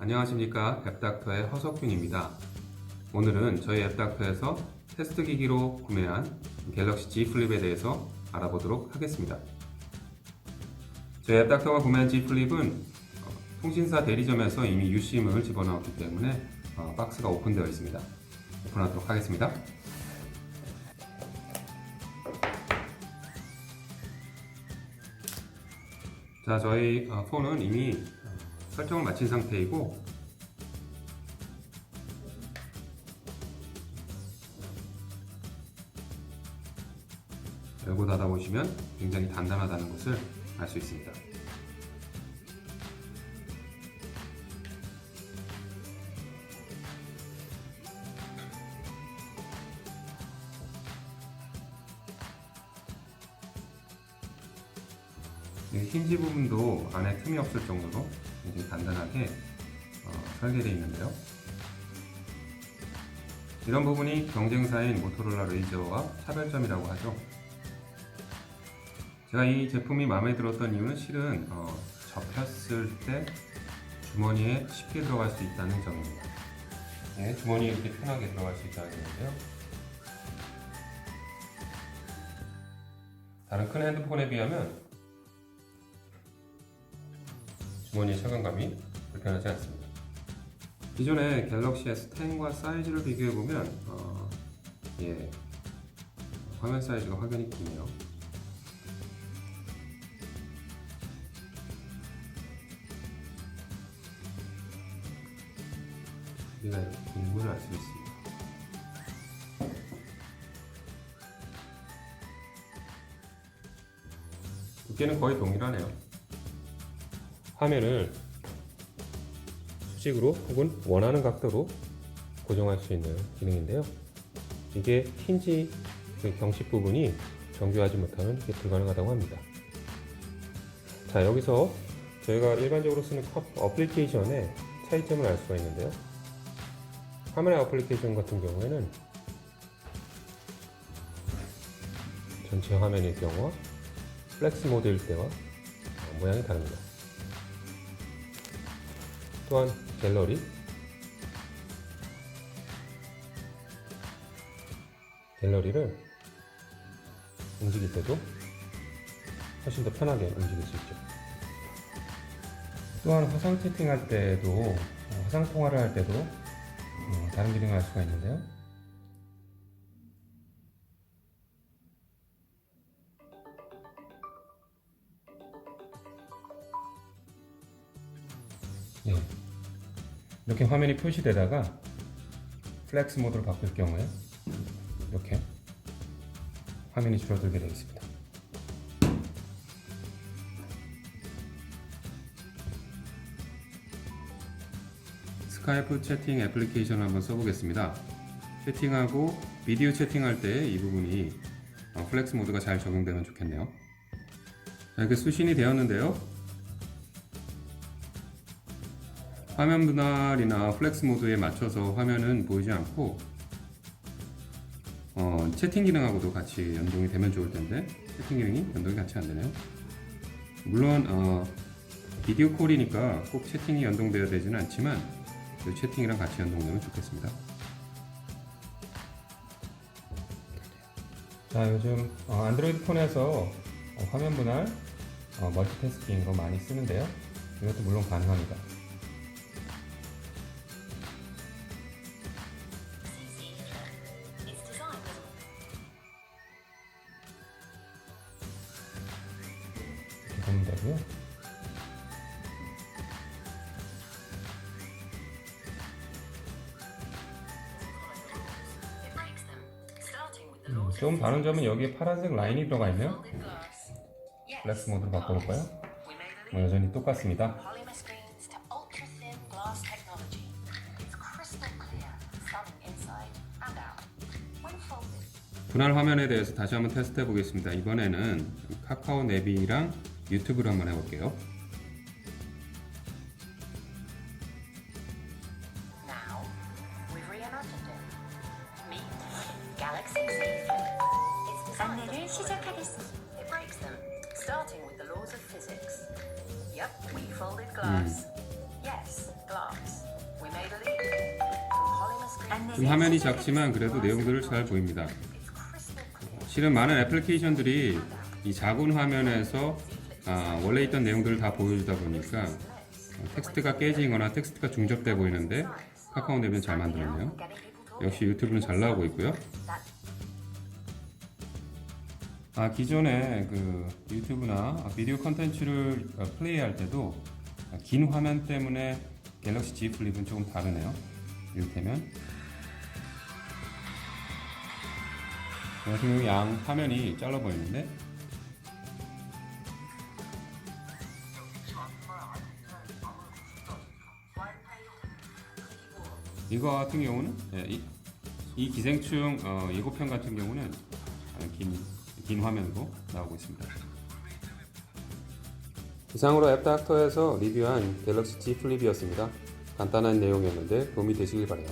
안녕하십니까 앱닥터의 허석균입니다. 오늘은 저희 앱닥터에서 테스트 기기로 구매한 갤럭시 Z 플립에 대해서 알아보도록 하겠습니다. 저희 앱닥터가 구매한 Z 플립은 어, 통신사 대리점에서 이미 UCM을 집어넣었기 때문에 어, 박스가 오픈되어 있습니다. 오픈하도록 하겠습니다. 자, 저희 어, 폰은 이미 어, 설정을 마친 상태이고 열고 닫아 보시면 굉장히 단단하다는 것을 알 수 있습니다. 힌지 부분도 안에 틈이 없을 정도로 굉장히 단단하게 어, 설계되어 있는데요. 이런 부분이 경쟁사인 모토로라 레이저와 차별점이라고 하죠. 제가 이 제품이 마음에 들었던 이유는 실은 어, 접혔을 때 주머니에 쉽게 들어갈 수 있다는 점입니다. 네, 주머니에 이렇게 편하게 들어갈 수 있다는 점인데요. 다른 큰 핸드폰에 비하면 주머니의 착용감이 불편하지 않습니다. 기존의 갤럭시 S10과 사이즈를 비교해 보면 어, 예, 화면 사이즈가 확연히 크네요. 우리가 인물을 알수 있습니다. 두께는 거의 동일하네요. 화면을 수직으로 혹은 원하는 각도로 고정할 수 있는 기능인데요. 이게 힌지 그 경식 부분이 정교하지 못하면 이게 불가능하다고 합니다. 자, 여기서 저희가 일반적으로 쓰는 컵 어플리케이션의 차이점을 알 수가 있는데요. 카메라 어플리케이션 같은 경우에는 전체 화면의 경우와 플렉스 모드일 때와 어, 모양이 다릅니다. 또한 갤러리 갤러리를 움직일 때도 훨씬 더 편하게 움직일 수 있죠. 또한 화상 채팅할 때도 어, 화상 통화를 할 때도 어, 다른 기능을 할 수가 있는데요. 예. 이렇게 화면이 표시되다가 플렉스 모드로 바꿀 경우에 이렇게 화면이 줄어들게 되어 있습니다. 스카이프 채팅 애플리케이션을 한번 써보겠습니다. 채팅하고 비디오 채팅할 때 이 부분이 어, 플렉스 모드가 잘 적용되면 좋겠네요. 자, 이렇게 수신이 되었는데요. 화면 분할이나 플렉스 모드에 맞춰서 화면은 보이지 않고 어, 채팅 기능하고도 같이 연동이 되면 좋을 텐데 채팅 기능이 연동이 같이 안 되네요. 물론 어, 비디오 콜이니까 꼭 채팅이 연동되어야 되지는 않지만 이 채팅이랑 같이 연동되면 좋겠습니다. 자 요즘 어, 안드로이드 폰에서 어, 화면 분할 어, 멀티태스킹으로 많이 쓰는데요. 이것도 물론 가능합니다. 음, laws 좀 다른 점은 여기에 파란색 라인이 들어가 있네요. 플렉스 모드로 바꿔볼까요? 뭐 여전히 똑같습니다. 분할 화면에 대해서 다시 한번 테스트 해보겠습니다. 이번에는 카카오 내비랑 유튜브를 한번 해볼게요. now we've reimagined it. Meet Galaxy Z Flip. It's designed 안내를 as 시작하겠습니다. It breaks them, starting with the laws of physics. Yep, we folded glass. Yes, glass. 좀 화면이 작지만 그래도 내용들을 잘 보입니다. 실은 많은 애플리케이션들이 이 작은 화면에서 아, 원래 있던 내용들을 다 보여주다 보니까 어, 텍스트가 깨지거나 텍스트가 중접돼 보이는데 카카오 내비는 잘 만들었네요. 역시 유튜브는 잘 나오고 있고요. 아 기존에 그 유튜브나 비디오 컨텐츠를 어, 플레이할 때도 긴 화면 때문에 갤럭시 Z 플립은 조금 다르네요. 이를테면 지금 양 화면이 잘라 보이는데 이거 같은 경우는 예, 이, 이 기생충 어, 예고편 같은 경우는 긴, 긴 화면으로 나오고 있습니다. 이상으로 앱닥터에서 리뷰한 갤럭시 Z 플립이었습니다. 간단한 내용이었는데 도움이 되시길 바래요.